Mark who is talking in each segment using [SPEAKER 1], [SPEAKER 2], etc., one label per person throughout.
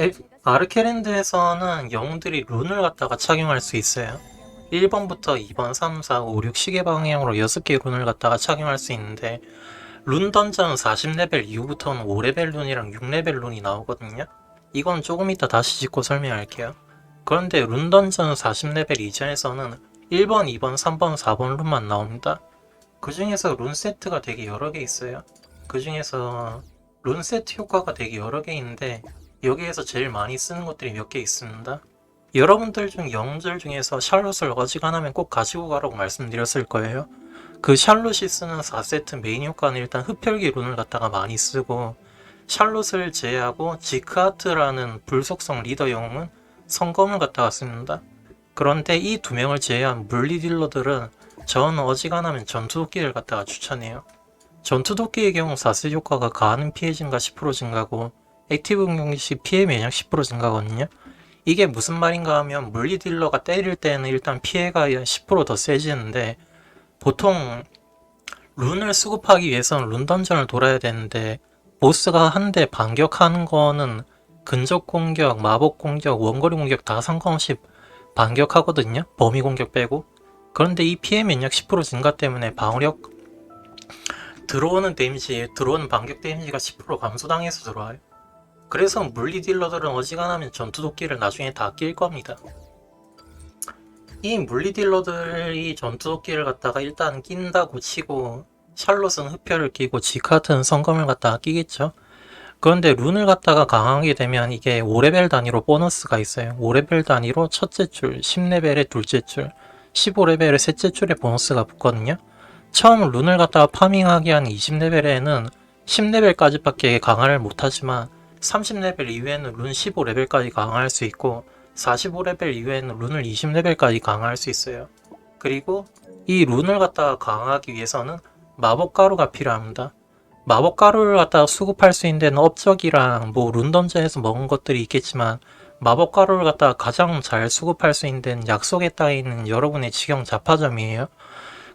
[SPEAKER 1] 에, 아르케랜드에서는 영웅들이 룬을 갖다가 착용할 수 있어요. 1번부터 2번, 3, 4, 5, 6 시계 방향으로 6개 룬을 갖다가 착용할 수 있는데 룬 던전 40레벨 이후부터는 5레벨 룬이랑 6레벨 룬이 나오거든요. 이건 조금 이따 다시 짚고 설명할게요. 그런데 룬 던전 40레벨 이전에서는 1번, 2번, 3번, 4번 룬만 나옵니다. 그 중에서 룬 세트가 되게 여러 개 있어요. 그 중에서 룬 세트 효과가 되게 여러 개 있는데 여기에서 제일 많이 쓰는 것들이 몇 개 있습니다. 여러분들 중 영웅들 중에서 샬롯을 어지간하면 꼭 가지고 가라고 말씀드렸을 거예요. 그 샬롯이 쓰는 4세트 메인 효과는 일단 흡혈기 룬을 갖다가 많이 쓰고 샬롯을 제외하고 지크하트라는 불속성 리더 영웅은 성검을 갖다가 씁니다. 그런데 이 두 명을 제외한 물리 딜러들은 전 어지간하면 전투도끼를 갖다가 추천해요. 전투도끼의 경우 4세 효과가 가하는 피해 증가 10% 증가고 액티브 공격 시 피해 면역 10% 증가거든요. 이게 무슨 말인가 하면 물리 딜러가 때릴 때는 일단 피해가 10%더 세지는데 보통 룬을 수급하기 위해서는 룬 던전을 돌아야 되는데 보스가 한 대 반격하는 거는 근접 공격, 마법 공격, 원거리 공격 다 상관없이 반격하거든요. 범위 공격 빼고. 그런데 이 피해 면역 10% 증가 때문에 방어력 들어오는 데미지, 들어오는 반격 데미지가 10% 감소당해서 들어와요. 그래서 물리 딜러들은 어지간하면 전투 도끼를 나중에 다 낄 겁니다. 이 물리 딜러들이 전투 도끼를 갖다가 일단 낀다고 치고 샬롯은 흡혈을 끼고 지카트는 성검을 갖다가 끼겠죠. 그런데 룬을 갖다가 강하게 되면 이게 5레벨 단위로 보너스가 있어요. 5레벨 단위로 첫째 줄, 10레벨의 둘째 줄, 15레벨의 셋째 줄에 보너스가 붙거든요. 처음 룬을 갖다가 파밍하기 한 20레벨에는 10레벨까지밖에 강화를 못하지만 30레벨 이후에는 룬 15레벨까지 강화할 수 있고 45레벨 이후에는 룬을 20레벨까지 강화할 수 있어요. 그리고 이 룬을 갖다가 강화하기 위해서는 마법 가루가 필요합니다. 마법 가루를 갖다가 수급할 수 있는 데는 업적이랑 뭐 룬던전에서 먹은 것들이 있겠지만 마법 가루를 갖다가 가장 잘 수급할 수 있는 데는 약속에 따 있는 여러분의 직영 자파점이에요.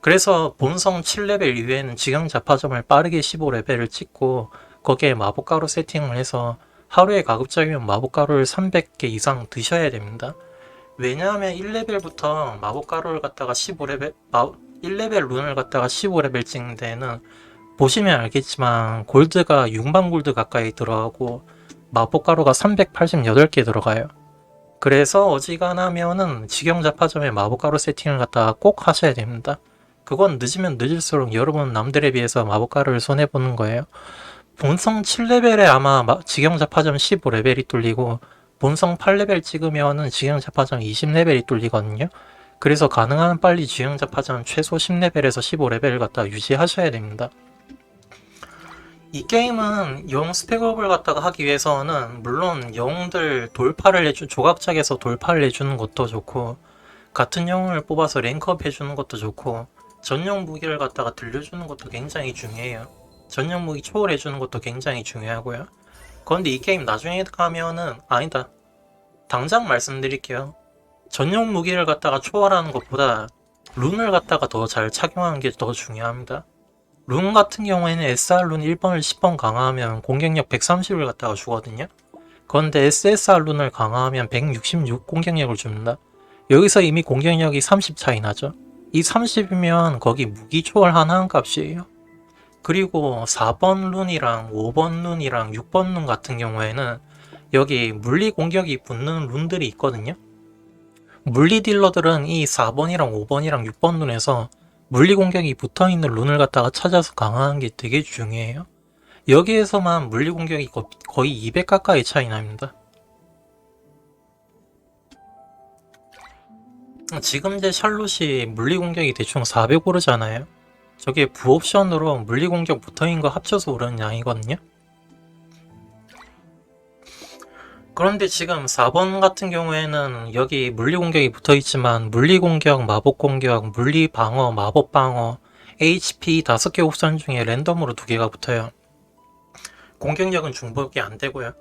[SPEAKER 1] 그래서 본성 7레벨 이후에는 직영 자파점을 빠르게 15레벨을 찍고 거기에 마법가루 세팅을 해서 하루에 가급적이면 마법가루를 300개 이상 드셔야 됩니다. 왜냐하면 1레벨부터 마법가루를 갖다가 15레벨, 마, 1레벨 룬을 갖다가 15레벨 찍는 데는 보시면 알겠지만 골드가 6만 골드 가까이 들어가고 마법가루가 388개 들어가요. 그래서 어지간하면은 직영자파점에 마법가루 세팅을 갖다가 꼭 하셔야 됩니다. 그건 늦으면 늦을수록 여러분 남들에 비해서 마법가루를 손해보는 거예요. 본성 7레벨에 아마 마- 직영자파점 15레벨이 뚫리고 본성 8레벨 찍으면은 직영자파점 20레벨이 뚫리거든요. 그래서 가능한 한 빨리 직영자파점 최소 10레벨에서 15레벨을 갖다 유지하셔야 됩니다. 이 게임은 영웅 스펙업을 갖다가 하기 위해서는 물론 영웅들 돌파를 해주 조각작에서 돌파를 해주는 것도 좋고 같은 영웅을 뽑아서 랭크업 해주는 것도 좋고 전용 무기를 갖다가 들려주는 것도 굉장히 중요해요. 전용 무기 초월해주는 것도 굉장히 중요하고요. 그런데 이 게임 나중에 가면은 아니다. 당장 말씀드릴게요. 전용 무기를 갖다가 초월하는 것보다 룬을 갖다가 더 잘 착용하는 게 더 중요합니다. 룬 같은 경우에는 SR 룬 1번을 10번 강화하면 공격력 130을 갖다가 주거든요. 그런데 SSR 룬을 강화하면 166 공격력을 줍니다. 여기서 이미 공격력이 30 차이 나죠. 이 30이면 거기 무기 초월 하나 한 값이에요. 그리고 4번 룬이랑 5번 룬이랑 6번 룬 같은 경우에는 여기 물리 공격이 붙는 룬들이 있거든요. 물리 딜러들은 이 4번이랑 5번이랑 6번 룬에서 물리 공격이 붙어 있는 룬을 갖다가 찾아서 강화하는 게 되게 중요해요. 여기에서만 물리 공격이 거- 거의 200 가까이 차이 납니다. 지금 제 샬롯이 물리 공격이 대충 400 오르잖아요. 저게 부옵션으로 물리 공격 붙어있는 거 합쳐서 오르는 양이거든요. 그런데 지금 4번 같은 경우에는 여기 물리 공격이 붙어 있지만 물리 공격, 마법 공격, 물리 방어, 마법 방어, HP 5개 옵션 중에 랜덤으로 2개가 붙어요. 공격력은 중복이 안 되고요.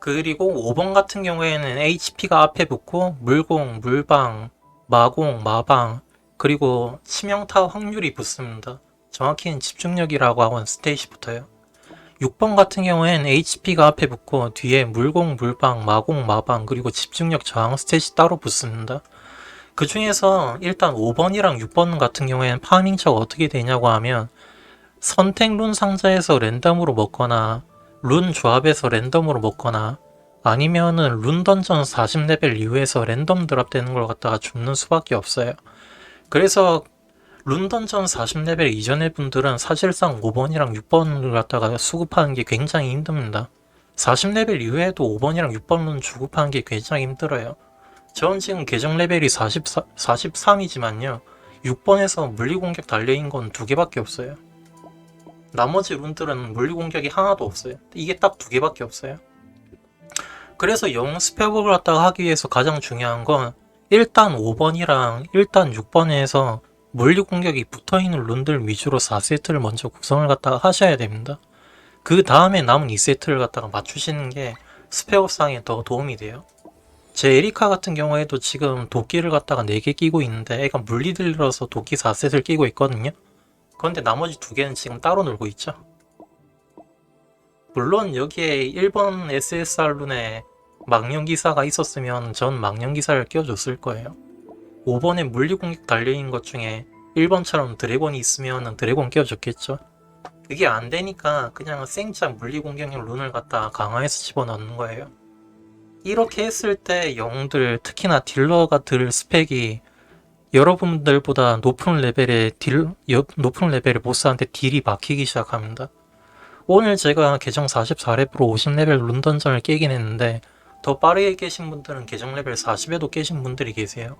[SPEAKER 1] 그리고 5번 같은 경우에는 HP가 앞에 붙고 물공, 물방, 마공, 마방, 그리고 치명타 확률이 붙습니다. 정확히는 집중력이라고 하고 스테이시 붙어요. 6번 같은 경우엔 HP가 앞에 붙고 뒤에 물공, 물방, 마공, 마방 그리고 집중력 저항 스탯이 따로 붙습니다. 그 중에서 일단 5번이랑 6번 같은 경우에는 파밍처가 어떻게 되냐고 하면 선택 룬 상자에서 랜덤으로 먹거나 룬 조합에서 랜덤으로 먹거나 아니면은 룬 던전 40레벨 이후에서 랜덤 드랍되는 걸 갖다가 줍는 수밖에 없어요. 그래서 룬 던전 40레벨 이전의 분들은 사실상 5번이랑 6번을 갖다가 수급하는 게 굉장히 힘듭니다. 40레벨 이후에도 5번이랑 6번 룬 주급하는 게 굉장히 힘들어요. 전 지금 계정 레벨이 44, 43이지만요. 6번에서 물리 공격 달려인 건 두 개밖에 없어요. 나머지 룬들은 물리 공격이 하나도 없어요. 이게 딱 두 개밖에 없어요. 그래서 영 스펙업을 갖다가 하기 위해서 가장 중요한 건 일단 5번이랑 일단 6번에서 물리 공격이 붙어있는 룬들 위주로 4세트를 먼저 구성을 갖다가 하셔야 됩니다. 그 다음에 남은 2세트를 갖다가 맞추시는 게 스펙업상에 더 도움이 돼요. 제 에리카 같은 경우에도 지금 도끼를 갖다가 4개 끼고 있는데 애가 물리 들려서 도끼 4셋을 끼고 있거든요. 그런데 나머지 두 개는 지금 따로 놀고 있죠. 물론 여기에 1번 SSR 룬에 망령 기사가 있었으면 전 망령 기사를 껴줬을 거예요. 5번에 물리 공격 달려있는 것 중에 1번처럼 드래곤이 있으면 드래곤 껴줬겠죠. 그게 안 되니까 그냥 생짜 물리 공격용 룬을 갖다 강화해서 집어넣는 거예요. 이렇게 했을 때 영웅들 특히나 딜러가 들 스펙이 여러분들보다 높은 레벨의 딜 여- 높은 레벨의 보스한테 딜이 막히기 시작합니다. 오늘 제가 계정 44렙으로 50레벨 룬던전을 깨긴 했는데 더 빠르게 깨신 분들은 계정 레벨 40에도 깨신 분들이 계세요.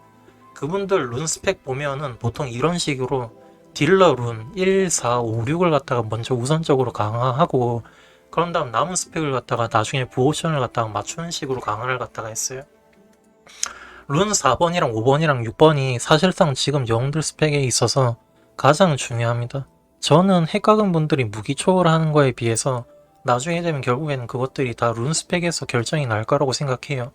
[SPEAKER 1] 그분들 룬 스펙 보면은 보통 이런 식으로 딜러 룬 1, 4, 5, 6을 갖다가 먼저 우선적으로 강화하고 그런 다음 남은 스펙을 갖다가 나중에 부오션을 갖다가 맞추는 식으로 강화를 갖다가 했어요. 룬 4번이랑 5번이랑 6번이 사실상 지금 영웅들 스펙에 있어서 가장 중요합니다. 저는 핵각은 분들이 무기 초월하는 거에 비해서 나중에 되면 결국에는 그것들이 다 룬 스펙에서 결정이 날 거라고 생각해요.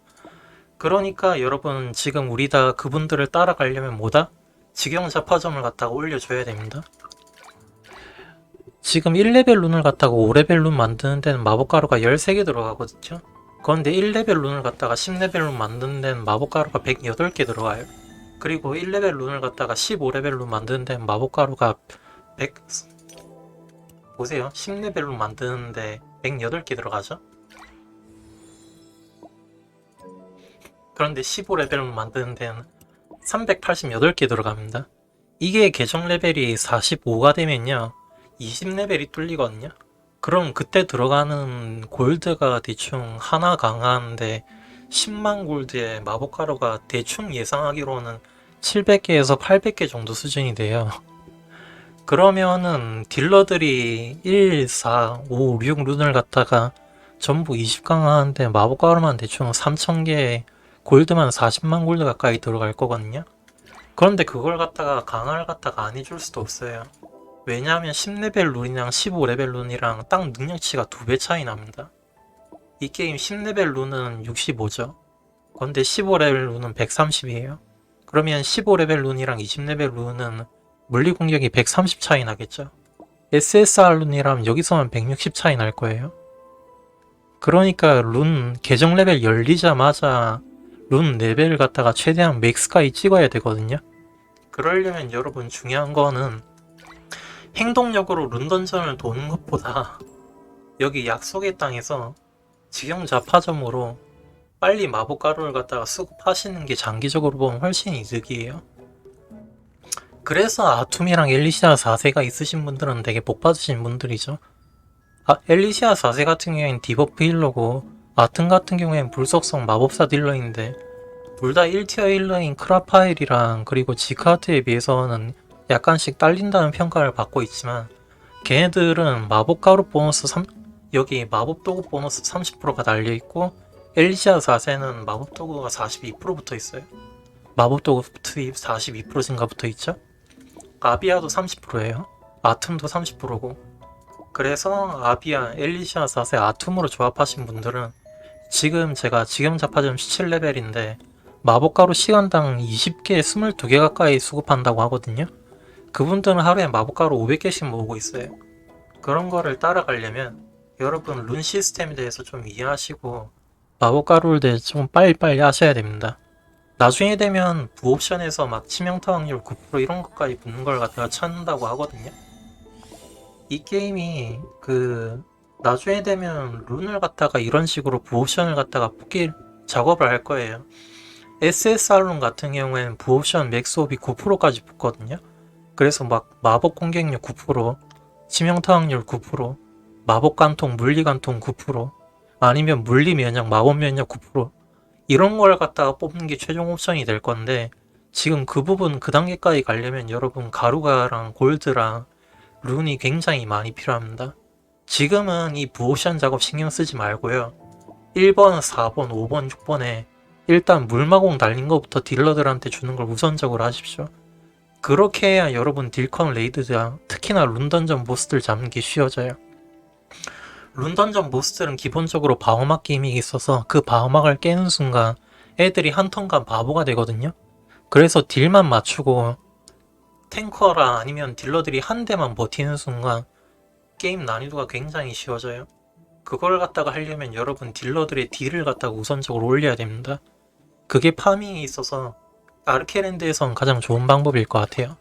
[SPEAKER 1] 그러니까 여러분 지금 우리 다 그분들을 따라가려면 뭐다? 직영 자파점을 갖다가 올려줘야 됩니다. 지금 1레벨 룬을 갖다가 5레벨 룬 만드는 데는 마법가루가 13개 들어가거든요. 그런데 1레벨 룬을 갖다가 10레벨 룬 만드는 데는 마법가루가 108개 들어가요. 그리고 1레벨 룬을 갖다가 15레벨 룬 만드는 데는 마법가루가 100... 보세요. 10레벨 룬 만드는데 108개 들어가죠? 그런데 15레벨 만드는 데는 388개 들어갑니다. 이게 계정 레벨이 45가 되면요. 20레벨이 뚫리거든요. 그럼 그때 들어가는 골드가 대충 하나 강화하는데 10만 골드에 마법 가루가 대충 예상하기로는 700개에서 800개 정도 수준이 돼요. 그러면은 딜러들이 1, 4, 5, 6 룬을 갖다가 전부 20 강화하는데 마법 가루만 대충 3000개 골드만 40만 골드 가까이 들어갈 거거든요. 그런데 그걸 갖다가 강화를 갖다가 안 해줄 수도 없어요. 왜냐하면 10레벨 룬이랑 15레벨 룬이랑 딱 능력치가 두 배 차이 납니다. 이 게임 10레벨 룬은 65죠. 그런데 15레벨 룬은 130이에요. 그러면 15레벨 룬이랑 20레벨 룬은 물리 공격이 130 차이 나겠죠. SSR 룬이라면 여기서만 160 차이 날 거예요. 그러니까 룬 계정 레벨 열리자마자 룬 레벨을 갖다가 최대한 맥스까지 찍어야 되거든요. 그러려면 여러분 중요한 거는 행동력으로 룬 던전을 도는 것보다 여기 약속의 땅에서 직영 자파점으로 빨리 마법 가루를 갖다가 수급하시는 게 장기적으로 보면 훨씬 이득이에요. 그래서 아툼이랑 엘리시아 4세가 있으신 분들은 되게 복 받으신 분들이죠. 아, 엘리시아 4세 같은 경우에는 디버프 힐러고 아튼 같은 경우에는 불속성 마법사 딜러인데 둘 다 1티어 힐러인 크라파일이랑 그리고 지카트에 비해서는 약간씩 딸린다는 평가를 받고 있지만 걔네들은 마법 가루 보너스 3 여기 마법 도구 보너스 30%가 달려 있고 엘리시아 4세는 마법 도구가 42% 붙어 있어요. 마법 도구 투입 42% 증가 붙어 있죠. 아비아도 30%예요. 아툼도 30%고. 그래서 아비아, 엘리시아 4세 아툼으로 조합하신 분들은 지금 제가 지금 자파점 17레벨인데 마법가루 시간당 20개, 22개 가까이 수급한다고 하거든요. 그분들은 하루에 마법가루 500개씩 모으고 있어요. 그런 거를 따라가려면 여러분 룬 시스템에 대해서 좀 이해하시고 마법 가루를 대해 좀 빨리빨리 하셔야 됩니다. 나중에 되면 부옵션에서 막 치명타 확률 9% 이런 것까지 붙는 걸 갖다가 찾는다고 하거든요. 이 게임이 그 나중에 되면 룬을 갖다가 이런 식으로 부옵션을 갖다가 뽑기 작업을 할 거예요. SSR 룬 같은 경우에는 부옵션 맥스옵이 9%까지 붙거든요. 그래서 막 마법 공격력 9%, 치명타 확률 9%, 마법 관통, 물리 관통 9%, 아니면 물리 면역, 마법 면역 9% 이런 걸 갖다가 뽑는 게 최종 옵션이 될 건데 지금 그 부분 그 단계까지 가려면 여러분 가루가랑 골드랑 룬이 굉장히 많이 필요합니다. 지금은 이 부옵션 작업 신경 쓰지 말고요. 1번, 4번, 5번, 6번에 일단 물마공 달린 것부터 딜러들한테 주는 걸 우선적으로 하십시오. 그렇게 해야 여러분 딜컨 레이드랑 특히나 룬던전 보스들 잡는 게 쉬워져요. 룬던전 보스들은 기본적으로 방어막 게임이 있어서 그 방어막을 깨는 순간 애들이 한 턴간 바보가 되거든요. 그래서 딜만 맞추고 탱커라 아니면 딜러들이 한 대만 버티는 순간 게임 난이도가 굉장히 쉬워져요. 그걸 갖다가 하려면 여러분 딜러들의 딜을 갖다가 우선적으로 올려야 됩니다. 그게 파밍에 있어서 아르케랜드에선 가장 좋은 방법일 것 같아요.